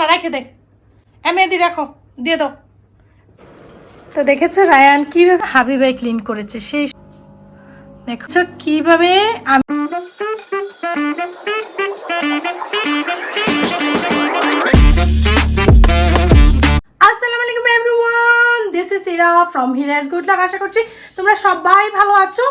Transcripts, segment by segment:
না রেখে দে। মেহেদি রাখো দিয়ে দাও। তো দেখেছ রায়ান কীভাবে হাবিবাই ক্লিন করেছে সেই দেখছ কীভাবে আমি আসসালামু আলাইকুম everyone this is Ira from হিরাজ good luck আশা করছি তোমরা সবাই ভালো আছো।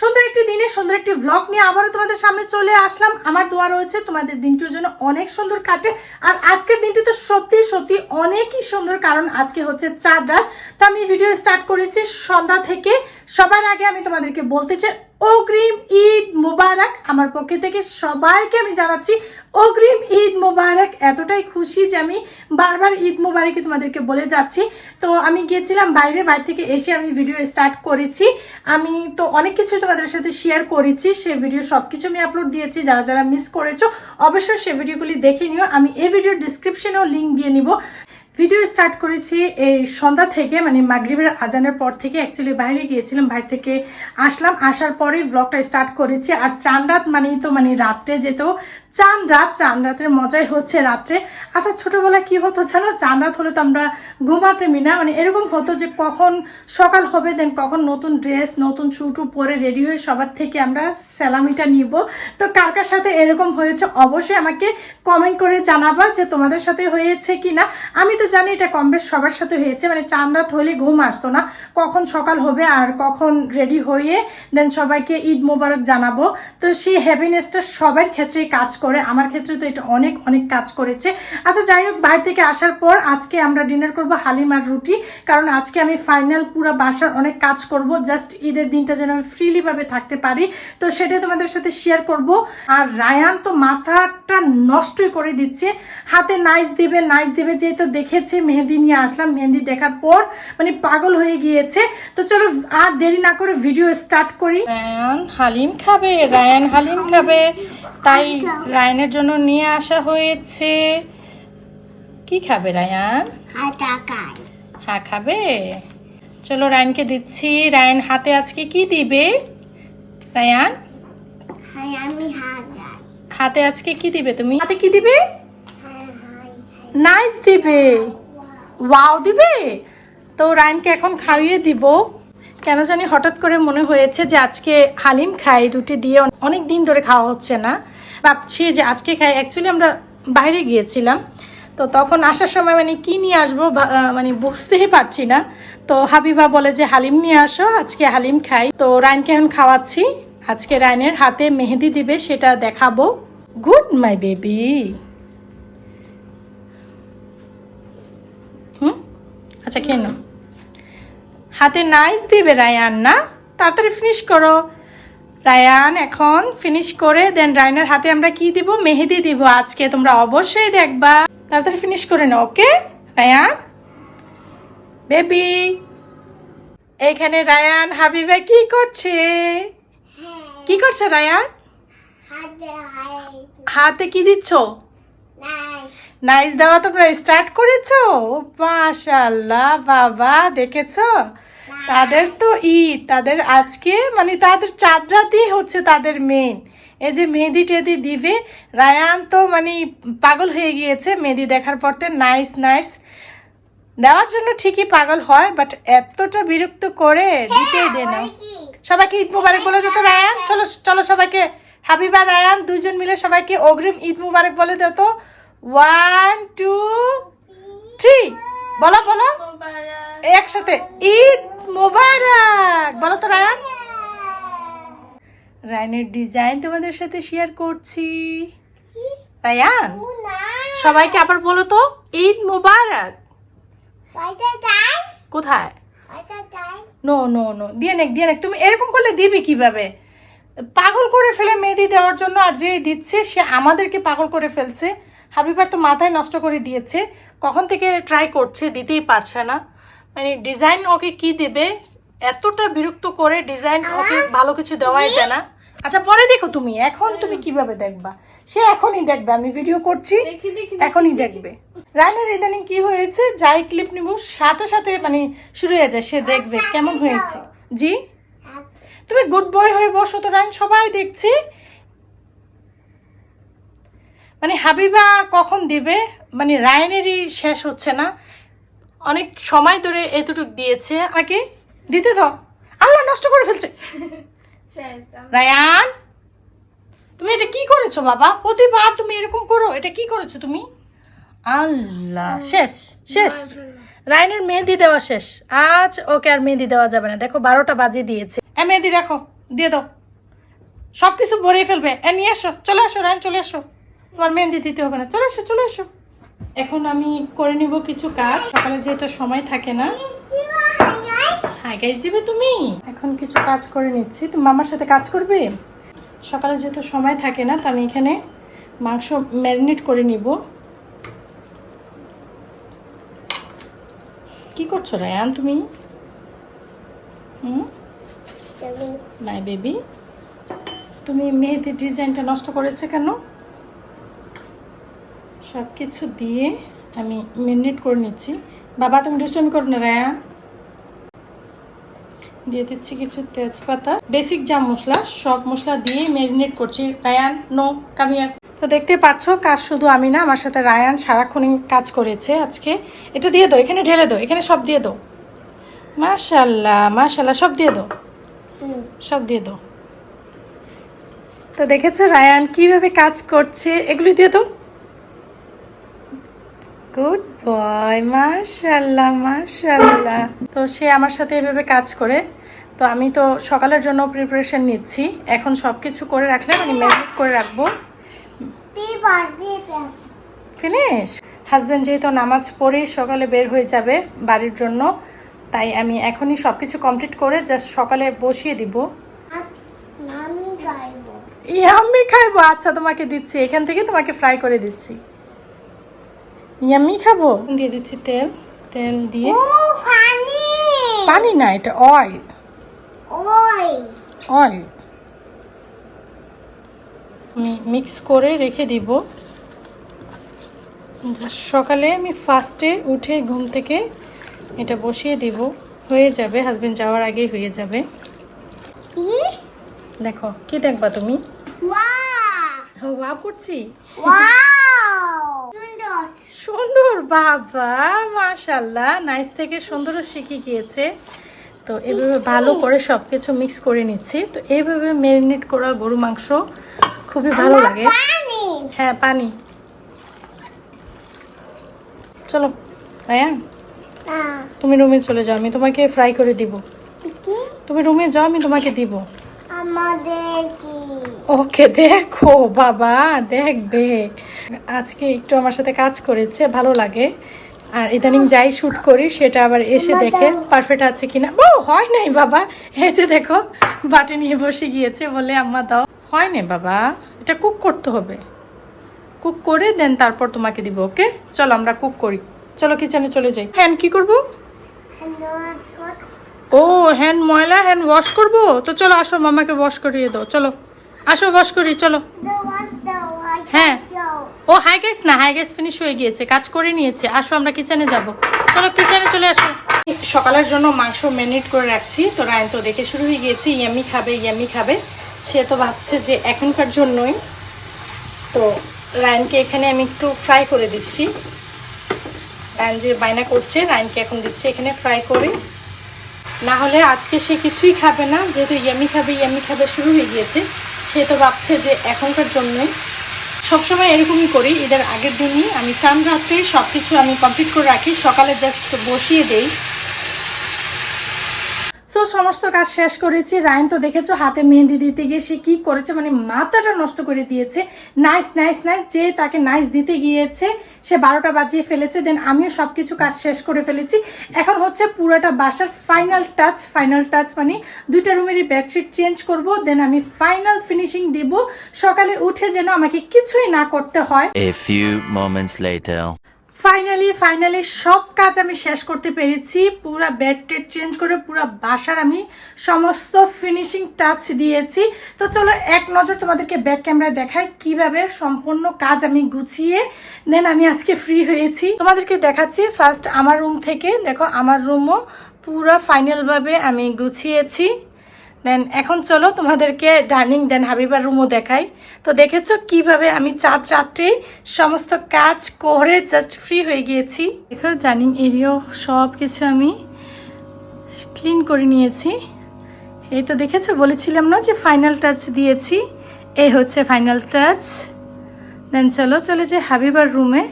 সুন্দর একটি দিনে, সুন্দর একটি ভ্লগ নিয়ে আবারও তোমাদের সামনে চলে আসলাম। আমার দোয়া রয়েছে তোমাদের দিনটির জন্য অনেক সুন্দর কাটে। আর আজকের দিনটি তো সত্যি সত্যি অনেকই সুন্দর, কারণ আজকে হচ্ছে চাঁদ রাত। তো আমি ভিডিও স্টার্ট করেছি সন্ধ্যা থেকে। সবার আগে আমি তোমাদেরকে বলতে চাই অগ্রিম ঈদ মুবারক। আমার পক্ষে থেকে সবাইকে আমি জানাচ্ছি, অগ্রিম ঈদ মুবারক। এতটাই খুশি যে আমি বারবার ঈদ মুবারকই তোমাদেরকে বলে যাচ্ছি। তো আমি গিয়েছিলাম বাইরে বাইরে থেকে এসে আমি ভিডিও স্টার্ট করেছি। আমি তো অনেক কিছু তোমাদের সাথে শেয়ার করেছি। সে ভিডিও সব কিছু আমি আপলোড দিয়েছি। যারা যারা মিস করেছ, অবশ্যই সে ভিডিওগুলি দেখে নিও। আমি এই ভিডিওর ডিসক্রিপশনেও লিঙ্ক দিয়ে নিব। ভিডিও স্টার্ট করেছি এই সন্ধ্যা থেকে মানে মাগরীবের আজানের পর থেকে অ্যাকচুয়ালি বাইরে গিয়েছিলাম, বাইরে থেকে আসলাম। আসার পরেই ব্লগটা স্টার্ট করেছি। আর চান রাত মানেই তো মানে রাত্রে যেত চান রাত, চান রাতের মজাই হচ্ছে রাত্রে। আচ্ছা ছোটবেলায় কি হতো জানো? চান রাত হলে তো আমরা ঘুমাতেমি না। মানে এরকম হতো যে কখন সকাল হবে দেন কখন নতুন ড্রেস নতুন ছুটু পরে রেডি হয়ে সবার থেকে আমরা স্যালামিটা নিব। তো কার কার সাথে এরকম হয়েছে অবশ্যই আমাকে কমেন্ট করে জানাবা যে তোমাদের সাথে হয়েছে কি না আমি তো জানি এটা কম বেশ সবার সাথে হয়েছে। মানে চান রাত হলে ঘুম আসতো না। কখন সকাল হবে আর কখন রেডি হয়ে দেন সবাইকে ঈদ মোবারক জানাব। তো সেই হ্যাপিনেসটা সবার ক্ষেত্রেই কাজ করে আমার ক্ষেত্রে তো এটা অনেক অনেক কাজ করেছে। আচ্ছা যাই হোক, বাইরে থেকে আসার পর আজকে আমরা ডিনার করব হালিম আর রুটি, কারণ আজকে আমি ফাইনাল পুরো বাসার অনেক কাজ করব জাস্ট ঈদের দিনটা যেন আমি ফ্রিলি ভাবে থাকতে পারি। তো সেটা তোমাদের সাথে শেয়ার করব। আর রায়ান তো মাথাটা নষ্টই করে দিচ্ছে। হাতে নাইস দিবে নাইস দিবে, যেহেতু দেখেছে, মেহেদি নিয়ে আসলাম, মেহেদি দেখার পর মানে পাগল হয়ে গিয়েছে। তো চলো, আর দেরি না করে ভিডিও স্টার্ট করি। রায়ান হালিম খাবে, রায়ান হালিম খাবে। তাই রায়নের জন্য নিয়ে আসা হয়েছে। কি খাবে রায়ান? হ্যাঁ খাবে? চলো রায়নকে দিচ্ছি। রায়ন হাতে আজকে কি দিবে? রায়ান? হাতে আজকে কি দিবে তুমি? হাতে কি দিবে? নাইস দিবে। ওয়াও দিবে? তো রায়নকে এখন খাইয়ে দিব। কেন জানি হঠাৎ করে মনে হয়েছে যে আজকে হালিম খাই রুটি দিয়ে অনেক দিন ধরে খাওয়া হচ্ছে না। ভাবছি যে আজকে খাই অ্যাকচুয়ালি আমরা বাইরে গিয়েছিলাম। তো তখন আসার সময় মানে কি নিয়ে আসব মানে বুঝতেই পারছি না। তো হাবিবা বলে যে, হালিম নিয়ে আসো, আজকে হালিম খাই। তো রায়নকে এখন খাওয়াচ্ছি। আজকে রায়নের হাতে মেহেদি দিবে, সেটা দেখাবো। গুড মাই বেবি হুম? আচ্ছা নাও। হাতে নাইস দিবে রায়ান, না? তাড়াতাড়ি ফিনিশ করো। রায়ান, এখন ফিনিশ করে দেন রায়নের হাতে আমরা কি দিব? মেহেদি দিব আজকে, তোমরা অবশ্যই দেখবা। তাড়াতাড়ি ফিনিশ করে নাও ওকে রায়ান? বেবি এখানে রায়ান হাবিবা কি করছে? কি করছে রায়ান? হাতে কি দিচ্ছ? নাইস। দেওয়া তোমরা স্টার্ট করেছ? মাশাল্লাহ বাবা, দেখেছ? তাদের তো ঈদ তাদের আজকে মানে তাদের চাঁদ রাতই হচ্ছে তাদের মেন। এই যে মেহেদি টেদি দিবে রায়ান তো মানে পাগল হয়ে গিয়েছে মেহেদি দেখার পর তো নাইস নাইস। দেওয়ার জন্য ঠিকই পাগল হয় বাট এতটা বিরক্ত করে দিতেই দে না। সবাইকে ঈদ মুবারক বলে দিত রায়ান চলো চলো সবাইকে। হাবিবা রায়ান দুজন মিলে সবাইকে অগ্রিম ঈদ মুবারক বলে দিত ওয়ান টু থ্রি বলো বলো। একসাথে। ঈদ মুবারক। বলো তো রায়ান। রায়ানের ডিজাইন তোমাদের সাথে শেয়ার করছি। রায়ান সবাইকে আবার বলো তো ঈদ মুবারক। কোথায়? নো নো নো দিয়ে নেক দিয়ে নেক। তুমি এরকম করলে দিবি কীভাবে? পাগল করে ফেলে মেহেদি দেওয়ার জন্য আর যে দিচ্ছে সে আমাদেরকে পাগল করে ফেলছে। হাবিবার তো মাথায় নষ্ট করে দিয়েছে। কখন থেকে ট্রাই করছে দিতেই পারছে না। মানে ডিজাইন ওকে কি দেবে এতটা বিরক্ত করে ডিজাইন ওকে ভালো কিছু দেওয়াই যায় না। আচ্ছা পরে দেখো তুমি এখন তুমি কীভাবে দেখবা? সে এখনই দেখবে আমি ভিডিও করছি এখনই দেখবে। রায়নার ইদানিং কি হয়েছে? যাই ক্লিপ নিব সাথে সাথে মানে শুরু হয়ে যায় সে দেখবে কেমন হয়েছে। জি? তুমি গুড বয় হয়ে বসো তো রায়ন সবাই দেখছি। মানে হাবিবা কখন দিবে? মানে রায়নেরই শেষ হচ্ছে না। অনেক সময় ধরে এতটুক দিয়েছে। আমাকে দিতে দাও। আল্লাহ নষ্ট করে ফেলছে। রায়ান তুমি এটা কি করেছ বাবা? প্রতিবার তুমি এরকম করো এটা কি করেছ তুমি? আল্লাহ শেষ শেষ। রায়নের মেহেদি দেওয়া শেষ। আজ ওকে আর মেহেদি দেওয়া যাবে না। দেখো বারোটা বাজে দিয়েছে। এ মেহেদি রাখো দিয়ে দাও। সব কিছু ভরিয়ে ফেলবে। এ নিয়ে আসো চলে আসো রায়ন চলে আসো। তোমার মেহেন্দি দিতে হবে না। চলে আসো চলে আসো এখন আমি করে নিব কিছু কাজ। সকালে যেহেতু সময় থাকে না। হাই গাইস দিবে তুমি? এখন কিছু কাজ করে নিচ্ছি। তুমি মামার সাথে কাজ করবে? সকালে যেহেতু সময় থাকে না তো আমি এখানে মাংস ম্যারিনেট করে নিব। কি করছ রায়ান তুমি? হুম? মাই বেবি তুমি মেহেদির ডিজাইনটা নষ্ট করেছে কেন? সব কিছু দিয়ে আমি ম্যারিনেট করে নিচ্ছি। বাবা তুমি দুষ্টমি করো না রায়ান। দিয়ে দিচ্ছি কিছু তেজপাতা বেসিক যা মশলা সব মশলা দিয়ে ম্যারিনেট করছি। রায়ান নো কামিয়ার তো দেখতে পাচ্ছ কাজ শুধু আমি না আমার সাথে রায়ান সারাক্ষণই কাজ করেছে আজকে। এটা দিয়ে দাও এখানে ঢেলে দাও এখানে সব দিয়ে দাও। মাশাল্লাহ মাশাল্লাহ সব দিয়ে দাও। সব দিয়ে দাও। তো দেখেছ রায়ান কীভাবে কাজ করছে এগুলি দিয়ে দাও। গুড বয় মাশাল্লাহ মাশাল্লাহ তো সে আমার সাথে এভাবে কাজ করে। তো আমি তো সকালের জন্য প্রিপারেশন নিচ্ছি। এখন সব কিছু করে রাখলে আমি ম্যারিনেট করে রাখব। ফিনিশ হাজব্যান্ড যেহেতু নামাজ পড়েই সকালে বের হয়ে যাবে বাড়ির জন্য তাই আমি এখনই সব কিছু কমপ্লিট করে জাস্ট সকালে বসিয়ে দিব। আমি ইয়াম্মি খাইবো। আচ্ছা তোমাকে দিচ্ছি। এখান থেকে তোমাকে ফ্রাই করে দিচ্ছি। ইয়াম্মি খাব? দিয়ে দিচ্ছি তেল। তেল দিয়ে। পানি না এটা অয়েল। ওই অয়েল। আমি মিক্স করে রেখে দিব। সকালে আমি ফার্স্টে উঠে ঘুম থেকে এটা বসিয়ে দিব। হয়ে যাবে হাজবেন্ড যাওয়ার আগেই হয়ে যাবে। দেখো কি দেখবা তুমি? ওয়া। করছি। ওয়াও সুন্দর বাবা মাশাল্লাহ নাইস থেকে সুন্দরও শিখে গিয়েছে। তো এভাবে ভালো করে সব কিছু মিক্স করে নিচ্ছি। তো এইভাবে ম্যারিনেট করা গরু মাংস খুবই ভালো লাগে। হ্যাঁ পানি। চলো রায়ান তুমি রুমে চলে যাও আমি তোমাকে ফ্রাই করে দিব। তুমি রুমে যাও আমি তোমাকে দিব। ওকে দেখো বাবা দেখ দেখ। আজকে একটু আমার সাথে কাজ করেছে ভালো লাগে। আর ইদানিং যাই শুট করি সেটা আবার এসে দেখে পারফেক্ট আছে কিনা। ও হয় নাই বাবা। এই যে দেখো বাটি নিয়ে বসে গিয়েছে বলে আম্মা দাও। হয় নাই বাবা। এটা কুক করতে হবে। কুক করে দেন তারপর তোমাকে দিব ওকে? চলো আমরা কুক করি। চলো কিচেনে চলে যাই। হ্যান্ড কি করব? ও হ্যান্ড ময়লা হ্যান্ড ওয়াশ করব? তো চলো আসো মামাকে ওয়াশ করিয়ে দাও। চলো আসো ওয়াশ করি চলো। হ্যাঁ। ও হাই গ্যাস না হাই গ্যাস ফিনিশ হয়ে গিয়েছে কাজ করে নিয়েছে। আসো আমরা কিচেনে যাব। চলো কিচেনে চলে আসো। সকালের জন্য মাংস ম্যারিনেট করে রাখছি। তো রায়ন তো দেখে শুরু হয়ে গিয়েছে ইয়ামি খাবে ইয়ামি খাবে। সে তো ভাবছে যে এখনকার জন্যই। তো রায়নকে এখানে আমি একটু ফ্রাই করে দিচ্ছি। রায়ন যে বায়না করছে রায়নকে এখন দিচ্ছি এখানে ফ্রাই করে। না হলে আজকে সে কিছুই খাবে না, যেহেতু ইয়ামি খাবে ইয়ামি খাবে শুরু হয়ে গিয়েছে। সে তো ভাবছে যে এখনকার জন্যে সবসময় এরকমই করি, ঈদের আগের দিনই আমি চান রাত্রে সব কিছু আমি কমপ্লিট করে রাখি, সকালে জাস্ট বসিয়ে দেই। সো সমস্ত কাজ শেষ করেছি। রায়ন তো দেখেছ হাতে মেহেন্দি দিতে গিয়ে সে কি করেছে মানে মাথাটা নষ্ট করে দিয়েছে। নাইস নাইস নাইস যে তাকে নাইস দিতে গিয়েছে, সে বারোটা বাজিয়ে ফেলেছে। দেন আমিও সব কিছু কাজ শেষ করে ফেলেছি। এখন হচ্ছে পুরোটা বাসার ফাইনাল টাচ ফাইনাল টাচ মানে দুইটা রুমেরই বেডশিট চেঞ্জ করব। দেন আমি ফাইনাল ফিনিশিং দিব। সকালে উঠে যেন আমাকে কিছুই না করতে হয়। A few moments later. Finally finally সব কাজ আমি শেষ করতে পেরেছি। পুরা বেড টেড চেঞ্জ করে পুরো বাসার আমি সমস্ত ফিনিশিং টাচ দিয়েছি। তো চলো এক নজর তোমাদেরকে ব্যাক ক্যামেরায় দেখাই কীভাবে সম্পূর্ণ কাজ আমি গুছিয়ে দেন আমি আজকে ফ্রি হয়েছি। তোমাদেরকে দেখাচ্ছি ফার্স্ট আমার রুম থেকে। দেখো, আমার রুমও পুরো ফাইনালভাবে আমি গুছিয়েছি। দেন এখন চলো তোমাদেরকে ডাইনিং দেন হাবিবার রুমও দেখাই। তো দেখেছ কীভাবে আমি চাঁদ রাত্রে সমস্ত কাজ করে জাস্ট ফ্রি হয়ে গিয়েছি। দেখো ডাইনিং এরিয়াও সব কিছু আমি ক্লিন করে নিয়েছি। এই তো দেখেছ, বলেছিলাম না যে ফাইনাল টাচ দিয়েছি? এই হচ্ছে ফাইনাল টাচ দেন চলো, চলে যে হাবিবার রুমে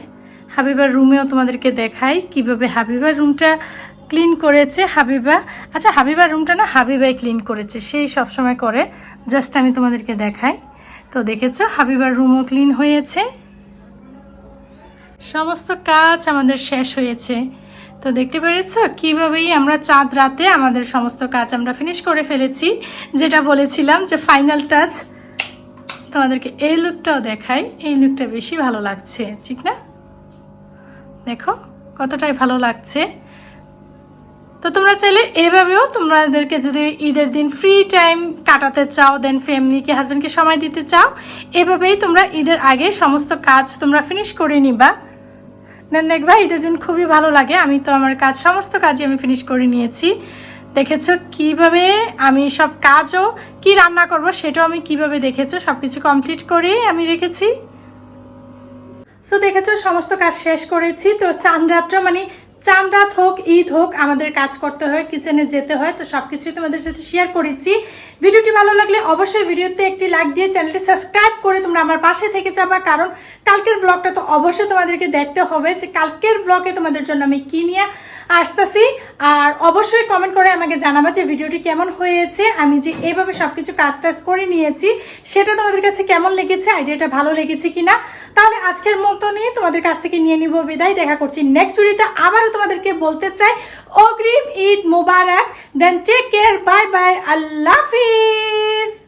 হাবিবার রুমেও তোমাদেরকে দেখাই কীভাবে হাবিবার রুমটা ক্লিন করেছে হাবিবা। আচ্ছা হাবিবার রুমটা না হাবিবাই ক্লিন করেছে, সেই সব সময় করে। জাস্ট আমি তোমাদেরকে দেখাই। তো দেখেছ, হাবিবার রুমও ক্লিন হয়েছে। সমস্ত কাজ আমাদের শেষ হয়েছে। তো দেখতে পেরেছ, কীভাবেই আমরা চাঁদ রাতে আমাদের সমস্ত কাজ আমরা ফিনিশ করে ফেলেছি। যেটা বলেছিলাম যে ফাইনাল টাচ তোমাদেরকে এই লুকটাও দেখাই, এই লুকটা বেশি ভালো লাগছে, ঠিক না? দেখো, কতটাই ভালো লাগছে। তো তোমরা চাইলে এভাবেও তোমাদেরকে যদি ঈদের দিন ফ্রি টাইম কাটাতে চাও দেন ফ্যামিলিকে হাজব্যান্ডকে সময় দিতে চাও, এভাবেই তোমরা ঈদের আগে সমস্ত কাজ তোমরা ফিনিশ করে নিবা। দেন দেখবা ঈদের দিন খুবই ভালো লাগে। আমি তো আমার কাজ, সমস্ত কাজই আমি ফিনিশ করে নিয়েছি। দেখেছ কীভাবে আমি সব কাজও, কি রান্না করব সেটাও আমি কীভাবে দেখেছ সব কিছু কমপ্লিট করে আমি রেখেছি। সো দেখেছ সমস্ত কাজ শেষ করেছি। তো চাঁদ রাত্র মানে চাঁদ হোক, ঈদ হোক, আমাদের কাজ করতে হয়, কিচেনে যেতে হয়, তো সব কিছুই তোমাদের সাথে শেয়ার করেছি। ভিডিওটি ভালো লাগলে অবশ্যই ভিডিওতে একটি লাইক দিয়ে চ্যানেলটি সাবস্ক্রাইব করে তোমরা আমার পাশে থেকে যাবা, কারণ কালকের ব্লগটা তো অবশ্যই তোমাদেরকে দেখতে হবে যে কালকের ব্লগে তোমাদের জন্য আমি কি নিয়ে আসতেছি। আর অবশ্যই কমেন্ট করে আমাকে জানাবা যে ভিডিওটি কেমন হয়েছে। আমি যে এইভাবে সবকিছু কাজ টাজ করে নিয়েছি, সেটা তোমাদের কাছে কেমন লেগেছে আইডিয়াটা ভালো লেগেছে কিনা, তাহলে আজকের মতো নিয়ে তোমাদের কাছ থেকে নিয়ে নিব বিদায়। দেখা করছি নেক্সট ভিডিওতে আবারও তোমাদেরকে বলতে চাই, অগ্রিম Eid Mubarak. Then take care bye bye আল্লাহ হাফিজ।